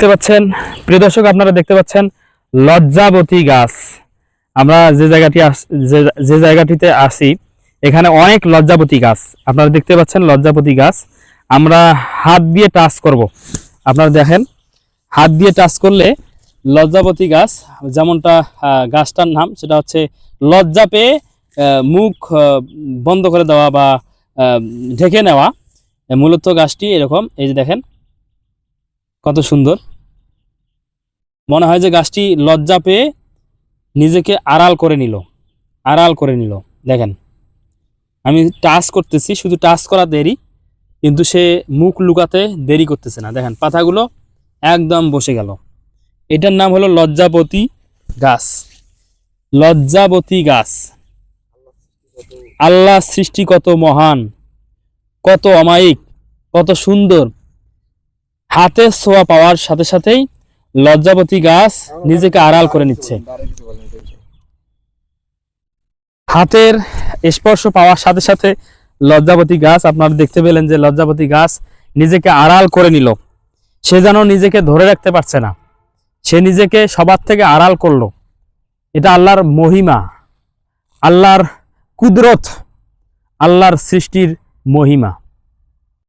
দেখতে পাচ্ছেন। প্রিয় দর্শক, আপনারা দেখতে পাচ্ছেন লজ্জাবতী গাছ। আমরা যে জায়গাটি যে- জায়গাটিতে আসি, এখানে অনেক লজ্জাবতী গাছ। আপনারা দেখতে পাচ্ছেন লজ্জাবতী গাছ। আমরা হাত দিয়ে টাচ করব। আপনারা দেখেন, হাত দিয়ে টাচ করলে লজ্জাবতী গাছ, যেমনটা গাছটার নাম, সেটা হচ্ছে লজ্জা পেয়ে মুখ বন্ধ করে দেওয়া বা ঢেকে নেওয়া। মূলত গাছটি এরকম, এই যে দেখেন, কত সুন্দর। মনে হয় যে গাছটি লজ্জা পেয়ে নিজেকে আড়াল করে নিল। আড়াল করে নিল। দেখেন, আমি টাচ করতেছি, শুধু টাচ করা দেরি, কিন্তু সে মুখ লুকাতে দেরি করতেছে না। দেখেন, পাতাগুলো একদম বসে গেল। এটার নাম হলো লজ্জাবতী গাছ। লজ্জাবতী গাছ। আল্লাহ সৃষ্টি কত মহান, কত অমায়িক, কত সুন্দর। হাতে ছোঁয়া পাওয়ার সাথে সাথেই লজ্জাবতী গাছ নিজেকে আড়াল করে নিচ্ছে। হাতের স্পর্শ পাওয়ার সাথে সাথে লজ্জাবতী গাছ, আপনারা দেখতে পেলেন যে লজ্জাবতী গাছ নিজেকে আড়াল করে নিল। সে যেন নিজেকে ধরে রাখতে পারছে না। সে নিজেকে সবার থেকে আড়াল করল। এটা আল্লাহর মহিমা, আল্লাহর কুদরত, আল্লাহর সৃষ্টির মহিমা।